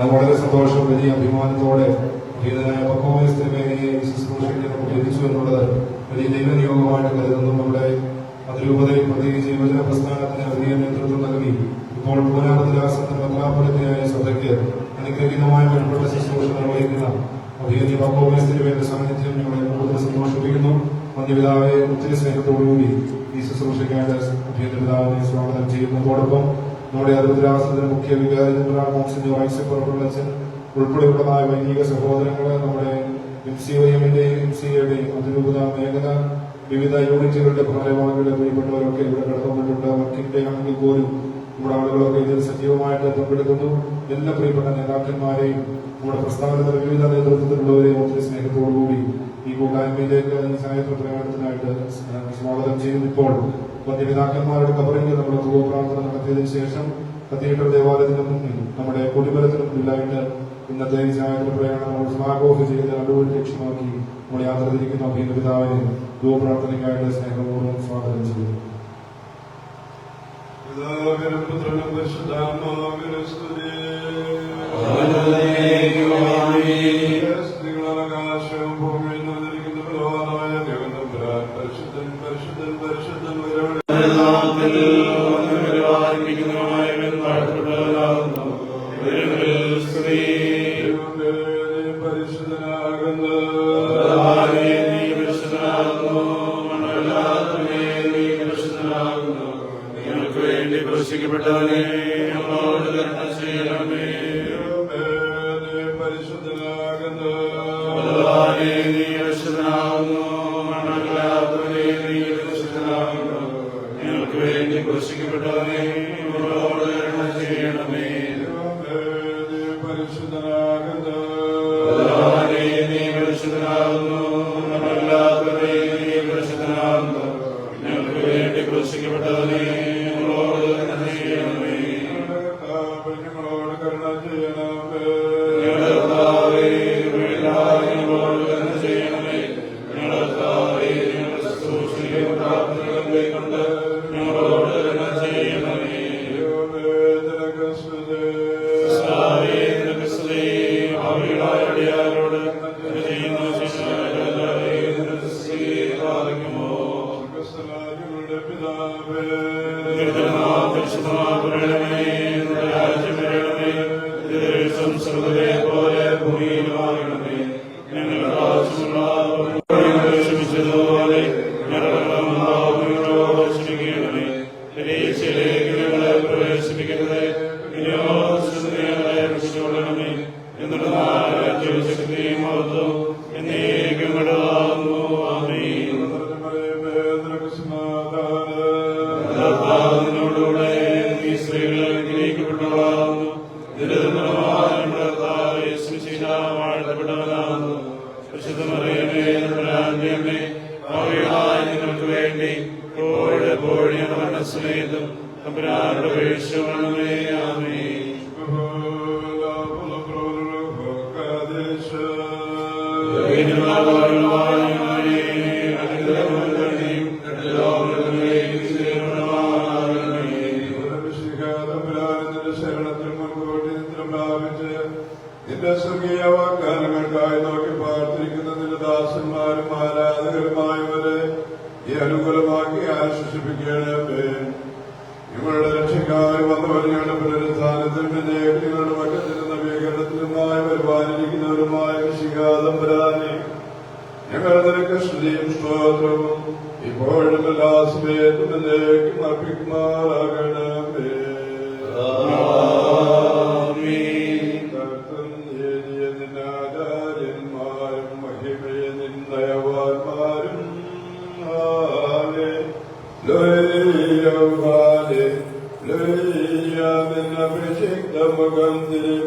വളരെ സന്തോഷം വലിയ അഭിമാനത്തോടെ ഭീതനായ പക്കോമേസ്തിരിമേനിയെ ശുശ്രൂഷയ്ക്ക് നമുക്ക് ലഭിച്ചു എന്നുള്ളത് വലിയ ദൈവനിയോഗമായിട്ട് കരുതുന്നു. നമ്മുടെ അതിരൂപതയിൽ പ്രത്യേകിച്ച് യുവജന പ്രസ്ഥാനത്തിന് വലിയ നേതൃത്വം നൽകി. ഇപ്പോൾ പൂനാമതിരാസത്തിന് പത്രാപുരത്തിനായ സഭയ്ക്ക് അനുഗ്രഹീതമായ മേൽപ്പെട്ട ശുശ്രൂഷ നിർവഹിക്കുന്ന അഭിയനി പക്കോമേസ്തിരിമേന്റെ സാന്നിധ്യം ഞങ്ങളെ കൂടുതൽ സന്തോഷിപ്പിക്കുന്നു. മന്ത്രിപിതാവെ ഒത്തിരി സ്നേഹത്തോടുകൂടി ഈ ശുശ്രൂഷയ്ക്കായിട്ട് അഭിയന്തി പിതാവിനെ സ്വാഗതം ചെയ്യുന്നതോടൊപ്പം നമ്മുടെ അതിർദ്രാസനത്തിന് മുഖ്യ വികാരി ജനറൽ മോക്സിന്റെ വൈസ് പുറപ്പെടുള്ളച്ചൻ ഉൾപ്പെടെയുള്ളതായ വൈദിക സഹോദരങ്ങളെ നമ്മുടെ എം സി ഒ എമ്മിന്റെയും എം സി എയുടെയും അതിരൂപത മേഖല വിവിധ യൂണിറ്റുകളുടെ ഭാരവാഹികളുടെ പ്രിയപ്പെട്ടവരൊക്കെ ഇവിടെ കടന്നു കടന്നുകൊണ്ടിട്ടുണ്ട് വർക്കിന്റെ ആണെങ്കിൽ പോലും നമ്മുടെ ആളുകളൊക്കെ ഇതിൽ സജീവമായിട്ട് പങ്കെടുക്കുന്നു. എല്ലാ പ്രിയപ്പെട്ട നേതാക്കന്മാരെയും നമ്മുടെ പ്രസ്ഥാനത്തിന്റെ വിവിധ നേതൃത്വത്തിലുള്ളവരെയും ഒത്തിരി സ്നേഹത്തോടുകൂടി ഈ കൂട്ടായ്മയിലേക്ക് സാഹിത്യ പ്രകടനത്തിനായിട്ട് സ്വാഗതം ചെയ്യുന്നു ഇപ്പോൾ പദ്യപിതാക്കന്മാരുടെ കബറിംഗ് നമ്മൾ ധൂപ്രാർത്ഥന നടത്തിയതിനു ശേഷം കത്തീഡ്രൽ ദേവാലയത്തിന് മുന്നിൽ നമ്മുടെ കൊടിമരത്തിന് മുന്നിലായിട്ട് ഇന്നത്തെ ഈ പ്രകടനം നമ്മൾ സ്മാഗോഹ് ചെയ്ത് അടൂർ ലക്ഷ്യമാക്കി നമ്മൾ യാത്ര തിരിക്കുന്ന അഭിനന്ദ പിതാവിനെ സ്നേഹപൂർവം സ്വാഗതം ചെയ്യുന്നു. പിതാവിനും ക്രൂശിക്കപ്പെട്ടവനെ ഞങ്ങളോട് കരുണ ചെയ്യണമേ. നീ പരിശുദ്ധനാകുന്നു നീ പരിശുദ്ധനാകുന്നു. മരണമില്ലാത്തവനെ നീ രക്ഷിതനാകുന്നു ഞങ്ങൾക്ക് വേണ്ടി ക്രൂശിക്കപ്പെട്ടവനെ ഞങ്ങളോട് കരുണ ചെയ്യണമേ. ഞങ്ങളോട് കരുണ ചെയ്യണമേ Krishna വേണ്ടി ഇപ്പോഴും എപ്പോഴും ഞങ്ങളുടെ മരണസമയത്തും തമ്പുരാന്റെ അപേക്ഷ വേണമേ. പ്രാപിച്ച് നിന്റെ സ്വർഗീയ വാഗ്ദാനങ്ങൾക്കായി നോക്കി അനുകൂലമാക്കി ആശ്വസിപ്പിക്കണമേ നിങ്ങളുടെ രക്ഷക്കാരും വന്നവരുടെ പുനരുദ്ധാനത്തിലും നിങ്ങളുടെ മറ്റത്തിലും നവീകരണത്തിലുമായി പരിപാലിക്കുന്നവരുമായ വിശികാതമ്പരാനെ. ഞങ്ങൾ നിനക്ക് സ്തുതിയും സ്തോത്രവും ഇപ്പോഴും എല്ലാ സമയത്തും എന്നേക്കും അർപ്പിക്കുമാറാകണമേ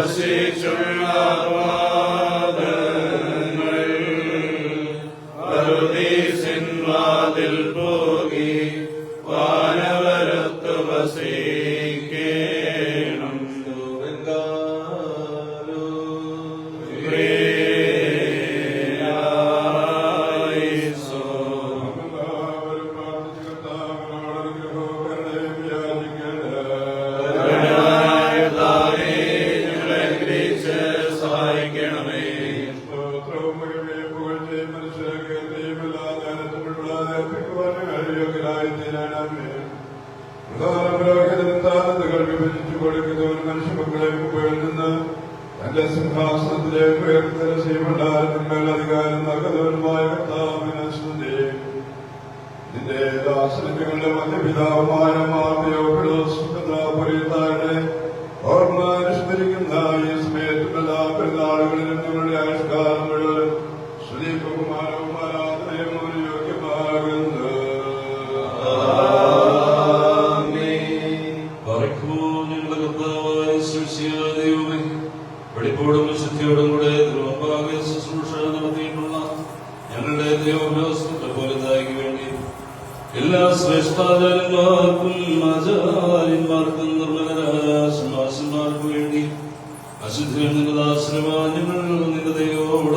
Blessed Trinity. തന്റെ സിംഹാസനത്തിലേക്ക് ഉയർത്തല ശ്രീമണ്ഡാരത്തിന്മേൽ അധികാരം നൽകുന്നവനുമായ കർത്താവിനെ നിന്റെ ദാസനങ്ങളുടെ മധ്യപിതാവുമായ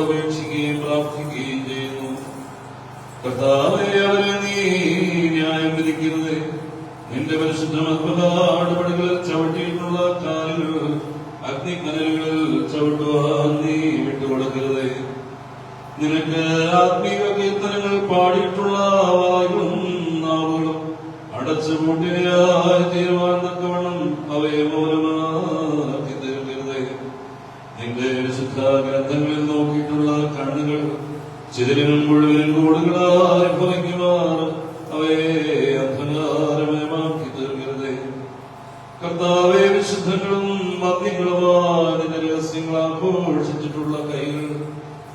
അപേക്ഷിക്കുകയും പ്രാർത്ഥിക്കുകയും ചെയ്യുന്നു. നീ അടച്ചുപൂട്ടിയായി തീരുവാൻ തക്കവണ്ണം അവയെ മൗനമാക്കി തീർക്കരുത് നിന്റെ ഗ്രന്ഥങ്ങളിൽ നോക്കിയിട്ടുള്ള കണ്ണുകൾ ചിതലിനും മുഴുവനും കൂടുകളായി ഭവിക്കുമാർ അവയെ അന്ധകാരമയമാക്കി തീർക്കരുതേ. കർത്താവെ വിശുദ്ധങ്ങളും മദ്യങ്ങളുമായി നിന്റെ കൈകൾ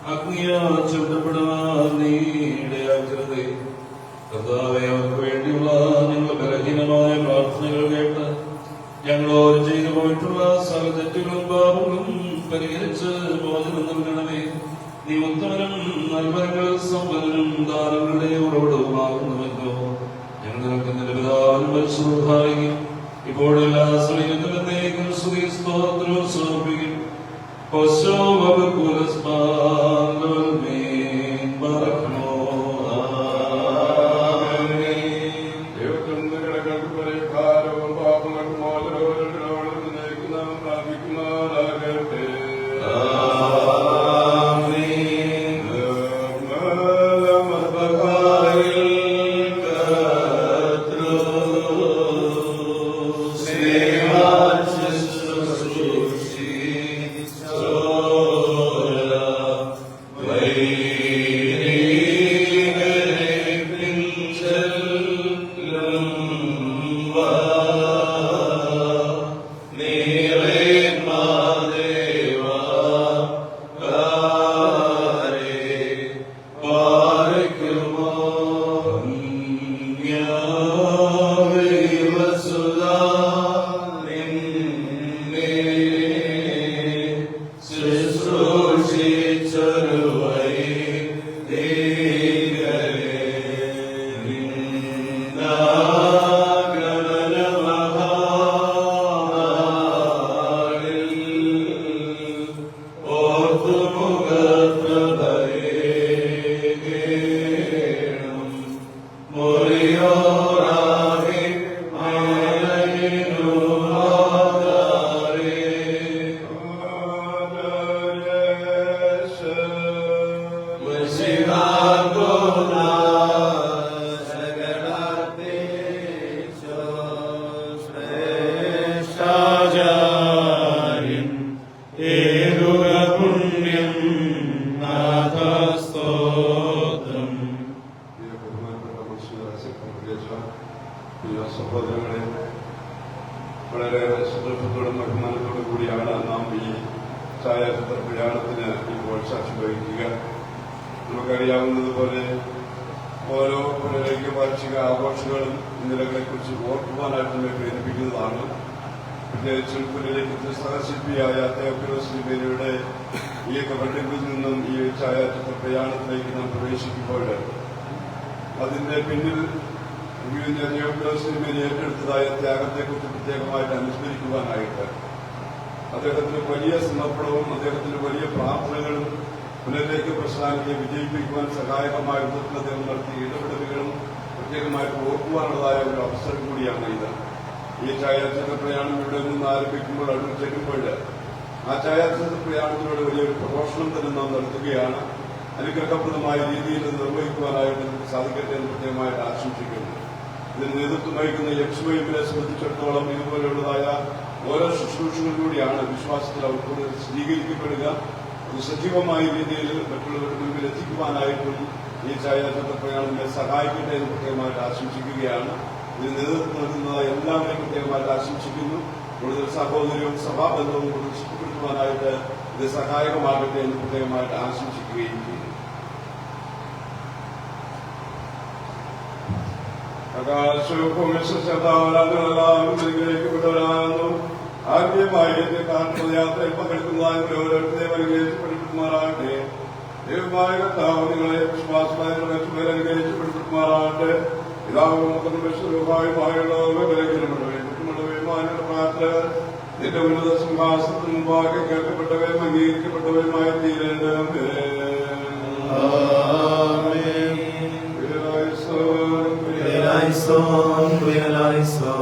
അഗ്നിയാ ചുട്ടപ്പെടുവാൻ നീടയാക്കരുതേ കർത്താവെ നീ ഉത്തമനും നൽവരങ്ങൾ സമ്പന്നനും ദാനങ്ങളുടെ ഉറവിടവുമാകുന്നുവല്ലോ ഞങ്ങൾ നിനക്ക് നിന്റെ പിതാവിനും പരിശുദ്ധായിരിക്കും ഇപ്പോഴെല്ലാ സമയത്തും എന്നേക്കും സ്തുതി സ്തോത്രവും സമർപ്പിക്കും. ദൈവത്തിന്റെ കിടക്കൾക്ക് പരിഹാരവും പാപങ്ങൾക്ക് മോചനവും നയിക്കുന്ന Morior. ഓരോ പുനരൈക്യ വാർഷിക ആഘോഷങ്ങളും ഇന്നലകളെ കുറിച്ച് ഓർക്കുവാനായിട്ട് നമ്മെ പ്രേരിപ്പിക്കുന്നതാണ്. പ്രത്യേകിച്ചും പുനരൈക്യത്തിൽ സഹശില്പിയായ തേപ്പിലോസ്ലിബേനയുടെ ഈ കവണ്ടിപ്പിൽ നിന്നും ഈ ഛായാചിത്ര പ്രയാണത്തിലേക്ക് നാം പ്രവേശിക്കുമ്പോൾ അതിന്റെ പിന്നിൽ ന്യൂസിലിബേനെ ഏറ്റെടുത്തതായ ത്യാഗത്തെക്കുറിച്ച് പ്രത്യേകമായിട്ട് അനുസ്മരിക്കുവാനായിട്ട് അദ്ദേഹത്തിന് വലിയ സമർപ്പണവും അദ്ദേഹത്തിന് വലിയ പ്രാർത്ഥനകളും പുനരേക്ക് പ്രസ്ഥാനത്തെ വിജയിപ്പിക്കുവാൻ സഹായകമായ വിധത്തിൽ അദ്ദേഹം നടത്തിയ ഇടപെടലുകളും പ്രത്യേകമായിട്ട് ഓർക്കുവാനുള്ളതായ ഒരു അവസരം കൂടിയാണ് ഇത്. ഈ ഛായാചിത്ര പ്രയാണം ഇവിടെ നിന്ന് ആരംഭിക്കുമ്പോൾ അടുത്ത് ചെല്ലുമ്പോൾ ആ ഛായാചിത്ര പ്രയാണത്തിലൂടെ വലിയൊരു പ്രഭാഷണം തന്നെ നാം നടത്തുകയാണ്. അനുഗ്രഹപ്രദമായ രീതിയിൽ നിർവഹിക്കുവാനായിട്ട് നമുക്ക് സാധിക്കട്ടെ എന്ന് പ്രത്യേകമായിട്ട് ആശംസിക്കുന്നു. ഇതിന് നേതൃത്വം വഹിക്കുന്ന യക്ഷ്മയിലെ സംബന്ധിച്ചിടത്തോളം ഇതുപോലെയുള്ളതായ ഓരോ ശുശ്രൂഷകളിലൂടെയാണ് വിശ്വാസത്തിൽ അവർ സ്വീകരിക്കപ്പെടുക. സജീവമായ രീതിയിൽ മറ്റുള്ളവരുടെ മുമ്പിൽ എത്തിക്കുവാനായിട്ടും ഈ ഛായാചിത്ര പ്രയാണങ്ങളെ സഹായിക്കട്ടെ എന്ന് പ്രത്യേകമായിട്ട് ആശംസിക്കുകയാണ്. ഇതിന് നേതൃത്വം നൽകുന്ന എല്ലാവരെയും പ്രത്യേകമായിട്ട് ആശംസിക്കുന്നു. കൂടുതൽ സഹോദരവും സഭാബന്ധവും കൂടുതൽ ശക്തിപ്പെടുത്തുവാനായിട്ട് ഇത് സഹായകമാകട്ടെ എന്ന് പ്രത്യേകമായിട്ട് ആശംസിക്കുകയും ചെയ്യുന്നു ആകാശവും അനുഗ്രഹിക്കപ്പെട്ടവരാകുന്നു ആദ്യമായി എന്റെ യാത്രയിൽ പങ്കെടുക്കുന്നതായ ഓരോരുത്തരെയും അനുഗ്രഹിക്കപ്പെടുമാറാകട്ടെ ദൈവമായ കർത്താവ് നിങ്ങളെ വിശ്വാസമായ മേൽ അനുഗ്രഹിക്കപ്പെടുമാറാകട്ടെ പിതാവും മക്കളും വിശ്വരൂപമായുമായുള്ളവരെ ബലഹീനമുള്ളവയും കുറ്റമുള്ളവയും മാനുള്ള പ്രാർത്ഥനകൾ നിന്റെ ഉന്നത സിംഹാസനത്തിന് മുമ്പാകെ കേൾക്കപ്പെട്ടവയും അംഗീകരിക്കപ്പെട്ടവയുമായ തീരേണ്ടവേ Realizon, realizon,